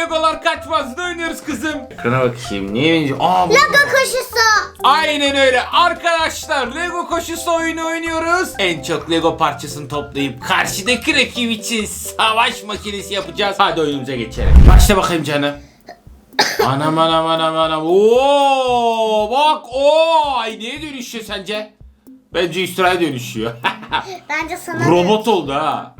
Legolar kaçmaz. Ne oynuyoruz kızım? Ekrana bakayım. Aa, bu- Lego koşusu. Aynen öyle. Arkadaşlar Lego koşusu oyunu oynuyoruz. En çok Lego parçasını toplayıp karşıdaki rakip için savaş makinesi yapacağız. Hadi oyunumuza geçelim. Başla bakayım canım. anam anam anam anam. Oo, bak o. Ay neye dönüşüyor sence? Bence Üstüray'a dönüşüyor. Bence sana Robot oldu ha.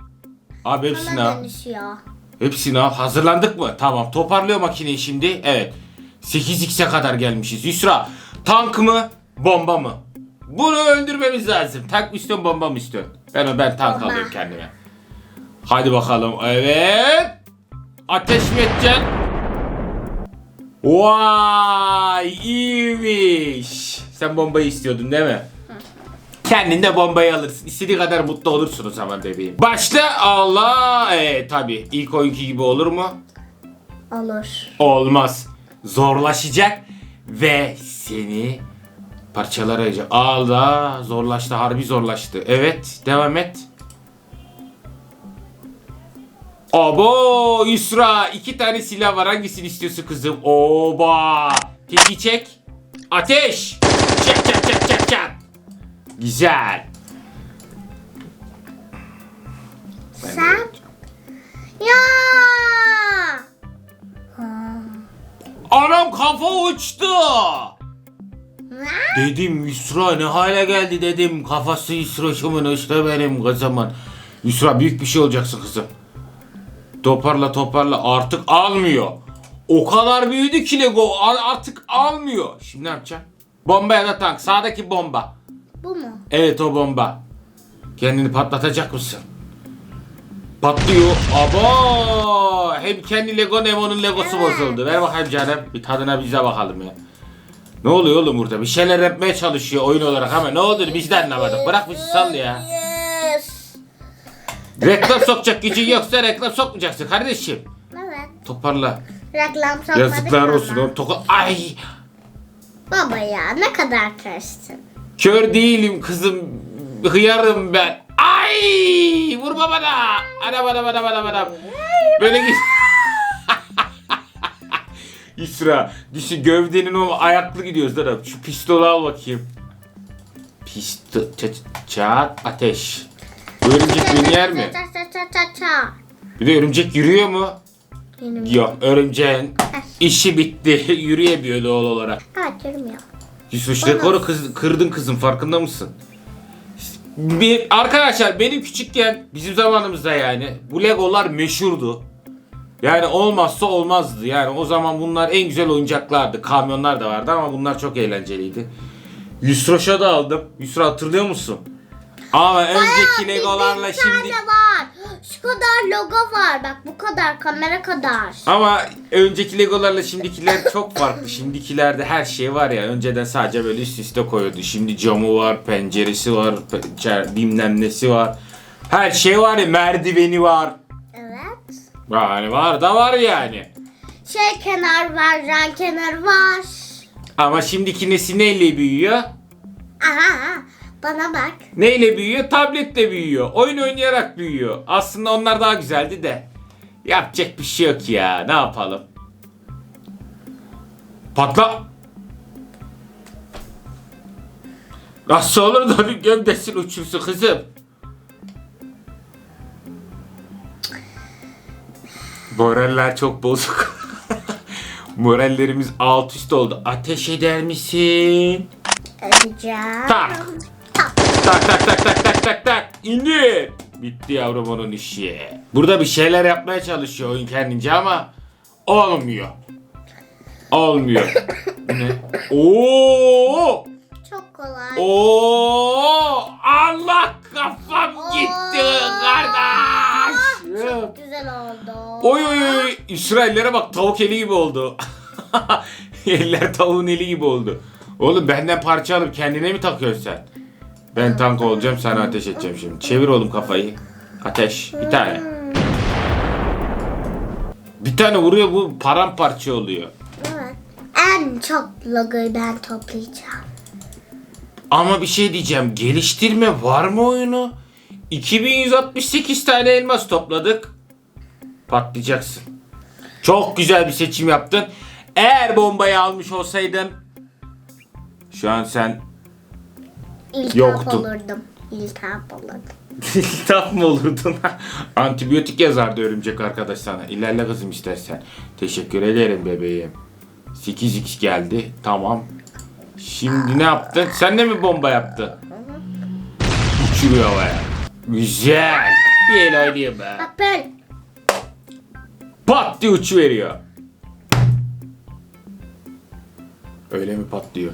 Abi hepsini Sana dönüşüyor. Hepsini al. Hazırlandık mı? Tamam. Toparlıyor makineyi şimdi. Evet. 8x'e kadar gelmişiz. Yusra tank mı? Bomba mı? Bunu öldürmemiz lazım. Tank mı istiyorsun bomba mı istiyorsun? Ben ben tank Bomba. alayım kendime. Hadi bakalım. Evet. Ateş mi edeceksin? Vay iyiymiş. Sen bombayı istiyordun değil mi? Kendin de bombayı alırsın. İstediği kadar mutlu olursun o zaman bebeğim. Başla Allah. Ee, tabii ilk oyunki gibi olur mu? Olur. Olmaz. Zorlaşacak ve seni parçalara ayıracak. Allah zorlaştı harbi zorlaştı. Evet devam et. Abo Yusra iki tane silah var hangisini istiyorsun kızım? Oba. Tetiği çek. Ateş. Güzel. Sen? Ya. Anam kafa uçtu. Ne? Dedim Yusra ne hale geldi dedim. Kafası Yusra'şımın işte benim kızımın. Yusra büyük bir şey olacaksın kızım. Toparla toparla artık almıyor. O kadar büyüdü ki Lego artık almıyor. Şimdi ne yapacağım? Bomba ya da tank. Sağdaki bomba. Bu mu? Evet o bomba. Kendini patlatacak mısın? Patlıyor. Aba! Hem kendi Lego hem onun Legosu bozuldu. Ver bakayım canım. Bir tadına bize bakalım ya. Ne oluyor oğlum burada? Bir şeyler yapmaya çalışıyor oyun olarak ama ne olduğunu biz de anlamadık. Bırak bizi sal ya. Yes. Reklam sokacak gücün yoksa reklam sokmayacaksın kardeşim. Evet. Toparla. Reklam sokmadık Yazıklar olsun oğlum. Toka... Ay! Baba ya ne kadar karıştın. Kör değilim kızım. Hıyarım ben. Ay! Vurma bana. Anam anam anam anam anam. Böyle git. İsra. Düşün gövdenin o ayaklı gidiyoruz lan. Şu pistolu al bakayım. Pistol. Çat, çat ateş. Bu örümcek beni yer mi? Bir de örümcek yürüyor mu? Benim. Yok örümceğin işi bitti. Yürüyemiyor doğal olarak. Evet yürümüyor. Yusuf rekoru kız, kırdın kızım farkında mısın? Bir, arkadaşlar benim küçükken bizim zamanımızda yani bu legolar meşhurdu. Yani olmazsa olmazdı. Yani o zaman bunlar en güzel oyuncaklardı. Kamyonlar da vardı ama bunlar çok eğlenceliydi. Yusroş'a da aldım. Yusra hatırlıyor musun? Ama önceki legolarla şimdi... var. Şu kadar logo var. Bak bu kadar kamera kadar. Ama önceki legolarla şimdikiler çok farklı. Şimdikilerde her şey var ya. Önceden sadece böyle üst üste koyuyordu. Şimdi camı var, penceresi var, pe- çer- bilmem nesi var. Her şey var ya. Merdiveni var. Evet. Yani var da var yani. Şey kenar var, ren kenar var. Ama şimdiki nesil neyle büyüyor? Aha, bana bak. Neyle büyüyor? Tabletle büyüyor. Oyun oynayarak büyüyor. Aslında onlar daha güzeldi de. Yapacak bir şey yok ya. Ne yapalım? Patla. Nasıl olur da bir gövdesini uçursun kızım? Moraller çok bozuk. Morallerimiz alt üst oldu. Ateş eder misin? Edeceğim. Tak. Tak. Tak tak tak tak tak tak. İndir. Bitti yavrum onun işi. Burada bir şeyler yapmaya çalışıyor oyun kendince ama olmuyor. Olmuyor. Ne? Oo! Çok kolay. Oo! Allah kafam gitti kardeş. Çok güzel oldu. Oy oy oy. İsraillere bak tavuk eli gibi oldu. Eller tavuğun eli gibi oldu. Oğlum benden parça alıp kendine mi takıyorsun sen? Ben tank olacağım sana ateş edeceğim şimdi. Çevir oğlum kafayı. Ateş. Bir tane. Bir tane vuruyor bu paramparça oluyor. Evet. En çok logoyu ben toplayacağım. Ama bir şey diyeceğim. Geliştirme var mı oyunu? 2168 tane elmas topladık. Patlayacaksın. Çok Çok güzel bir seçim yaptın. Eğer bombayı almış olsaydın şu an sen İltihap Yoktu. olurdum. İltihap olurdum. İltihap mı olurdun? Antibiyotik yazardı örümcek arkadaş sana. İlerle kızım istersen. Teşekkür ederim bebeğim. 8x geldi. Tamam. Şimdi ne yaptın? Sen de mi bomba yaptın? Uçuruyor havaya. Güzel. Bir el oynayayım be. Böyle. Pat diye uçuveriyor. Öyle mi patlıyor?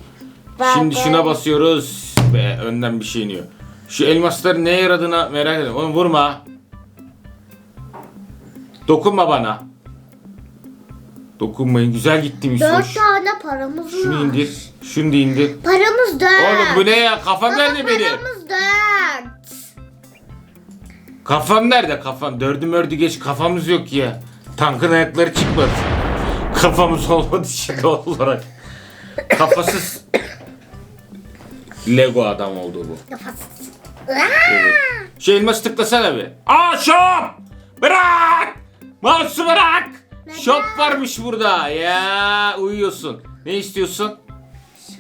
Şimdi şuna basıyoruz ve önden bir şey iniyor. Şu elmasların neye yaradığına merak ediyorum. Oğlum vurma. Dokunma bana. Dokunmayın. Güzel gitti bir Dört sonuç. tane paramız var. Şunu indir. Şunu da indir. Paramız dört. Oğlum bu ne ya? Kafam Baba, nerede benim? Paramız dört. Kafam nerede kafam? Dördü mördü geç kafamız yok ya. Tankın ayakları çıkmadı. Kafamız olmadı doğal olarak. Kafasız Lego adam oldu bu. Kafasız. Evet. Şu elması tıklasana bir. Aa şop! Bırak! Mouse'u bırak! Şop varmış burada. Ya uyuyorsun. Ne istiyorsun?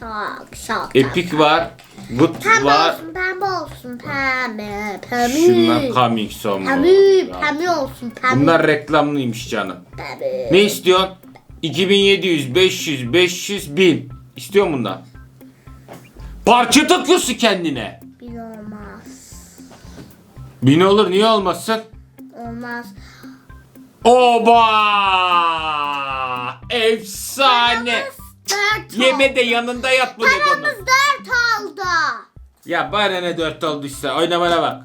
Şok şok. Epic var. Good Pembe var. olsun pembe olsun pembe. Pembe. Şunlar coming soon. Pembe. Pembe olsun pembe. Bunlar reklamlıymış canım. Pembe. Ne istiyorsun? 2700, 500, 500, 1000. İstiyor musun bundan? Parça takıyorsun kendine. Bir olmaz. 1000 olur niye olmasın? Olmaz. Oba! Efsane. Dört. Yeme de yanında yat bu Lego'nun. Paramız dört oldu. Ya bana ne 4 olduysa oynamana bak.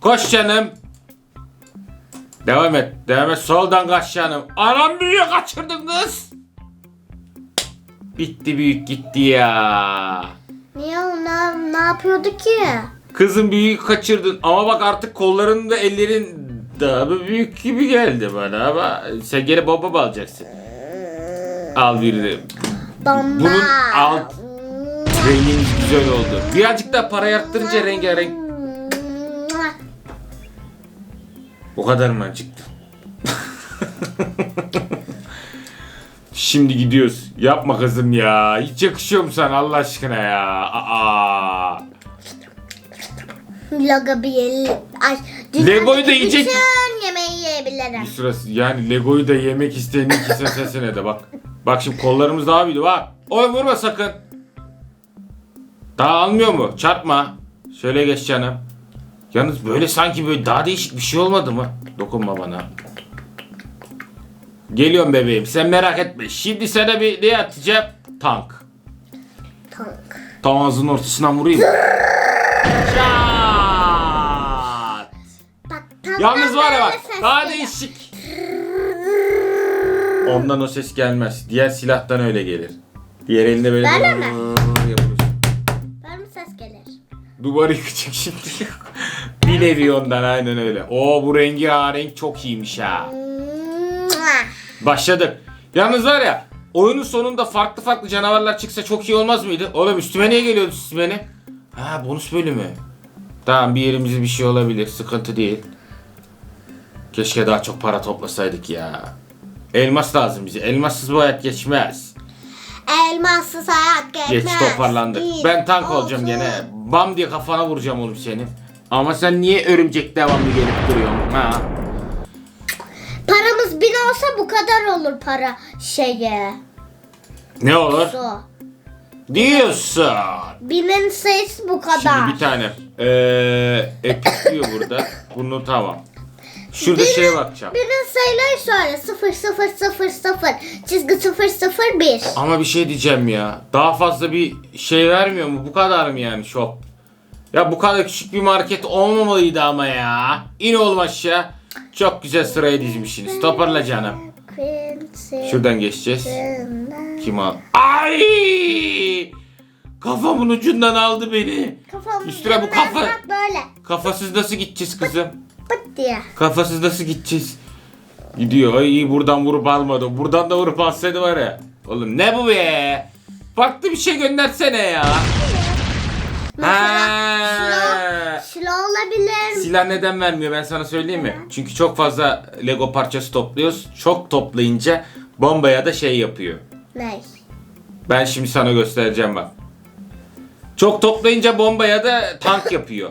Koş canım. Devam et. Devam et. Soldan kaç canım. Anam büyüğü kaçırdın kız. Bitti büyük gitti ya. Niye o ne, yapıyordu ki? Kızın büyüğü kaçırdın ama bak artık kolların da ellerin daha bir büyük gibi geldi bana ama sen gene baba alacaksın? Al birini. Bomba. Bunun alt- Renginiz güzel oldu. Birazcık daha para arttırınca rengarenk. O kadar mı acıktı? Şimdi gidiyoruz. Yapma kızım ya. Hiç yakışıyor mu sana Allah aşkına ya? Aa. Logo bir. Ay, Lego'yu da yiyecek- Bütün yemeği yiyebilirim. Bir sırası yani Lego'yu da yemek isteyen iki sesine de bak. Bak şimdi kollarımız daha büyüdü bak. Oy vurma sakın. Daha almıyor mu? Çarpma. Şöyle geç canım. Yalnız böyle sanki böyle daha değişik bir şey olmadı mı? Dokunma bana. Geliyorum bebeğim sen merak etme. Şimdi sana bir ne atacağım? Tank. Tank. Tam ağzının ortasından vurayım. Bak, tanktan Yalnız var ya bak daha değişik. Ondan o ses gelmez. Diğer silahtan öyle gelir. Diğer elinde böyle Böyle mi? yapıyorsun. Böyle mi ses gelir? Duvarı yıkacak şimdi. bir nevi ondan aynen öyle. Oo bu rengi ha renk çok iyiymiş ha. Başladık. Yalnız var ya oyunun sonunda farklı farklı canavarlar çıksa çok iyi olmaz mıydı? Oğlum üstüme niye geliyordu siz benim? Ha bonus bölümü. Tamam bir yerimizde bir şey olabilir. Sıkıntı değil. Keşke daha çok para toplasaydık ya. Elmas lazım bize. Elmassız bu hayat geçmez. Elmassız hayat geçmez. Geç toparlandık. Bir Ben tank olacağım olsun. gene. Bam diye kafana vuracağım oğlum senin. Ama sen niye örümcek devamlı gelip duruyorsun? Ha? Bin olsa bu kadar olur para şeye. Ne olur? Su. Diyorsun. Binin sayısı bu kadar. Şimdi bir tane. Eee epic diyor burada. Bunu tamam. Şurada Binin- şeye bakacağım. Binin sayıları söyle. 0 0 0 0 çizgi 0 0 1. Ama bir şey diyeceğim ya. Daha fazla bir şey vermiyor mu? Bu kadar mı yani shop? Ya bu kadar küçük bir market olmamalıydı ama ya. İn oğlum aşağı. Çok güzel sıraya dizmişsiniz. Toparla canım. Şuradan geçeceğiz. Kim al? Ay! Kafamın ucundan aldı beni. Kafamı Üstüne bu kafa- böyle. Kafasız nasıl gideceğiz kızım? Pıt diye. Kafasız nasıl gideceğiz? Gidiyor. Ay iyi buradan vurup almadı. Buradan da vurup alsaydı var ya. Oğlum ne bu be? Farklı bir şey göndersene ya. Mesela Ha. silah olabilir. Silah neden vermiyor ben sana söyleyeyim mi? Çünkü çok fazla Lego parçası topluyoruz. Çok toplayınca bombaya da şey yapıyor. Ne? Ben şimdi sana göstereceğim bak. Çok toplayınca bombaya da tank yapıyor.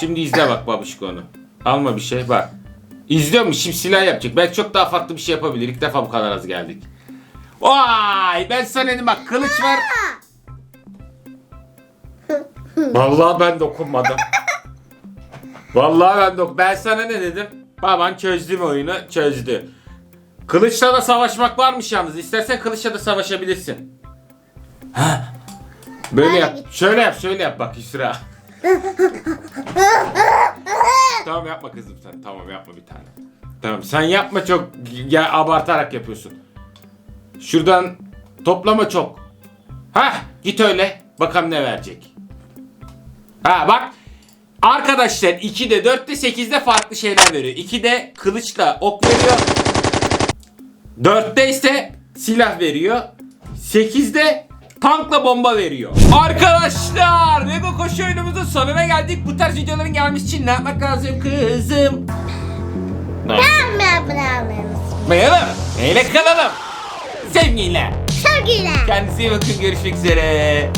Şimdi izle bak babişko onu. Alma bir şey bak. İzliyor musun? Şimdi silah yapacak. Belki çok daha farklı bir şey yapabilir. İlk defa bu kadar az geldik. Vay ben sana dedim bak kılıç ver. Vallahi ben dokunmadım. Vallahi ben dok. Ben sana ne dedim? Baban çözdü mü oyunu? Çözdü. Kılıçla da savaşmak varmış yalnız. İstersen kılıçla da savaşabilirsin. Ha. Böyle yap. Şöyle yap, şöyle yap bak Yusra. tamam yapma kızım sen. Tamam yapma bir tane. Tamam sen yapma çok ya abartarak yapıyorsun. Şuradan toplama çok. Ha git öyle. Bakalım ne verecek. Ha bak. Arkadaşlar 2'de 4'te 8'de farklı şeyler veriyor. 2'de kılıçla ok veriyor. 4'te ise silah veriyor. 8'de tankla bomba veriyor. Arkadaşlar Lego koşu oyunumuzun sonuna geldik. Bu tarz videoların gelmesi için ne yapmak lazım kızım? Ne? Ben ben Mayalım. Neyle kalalım? Sevgiyle. Sevgiler. Kendinize iyi bakın. Görüşmek üzere.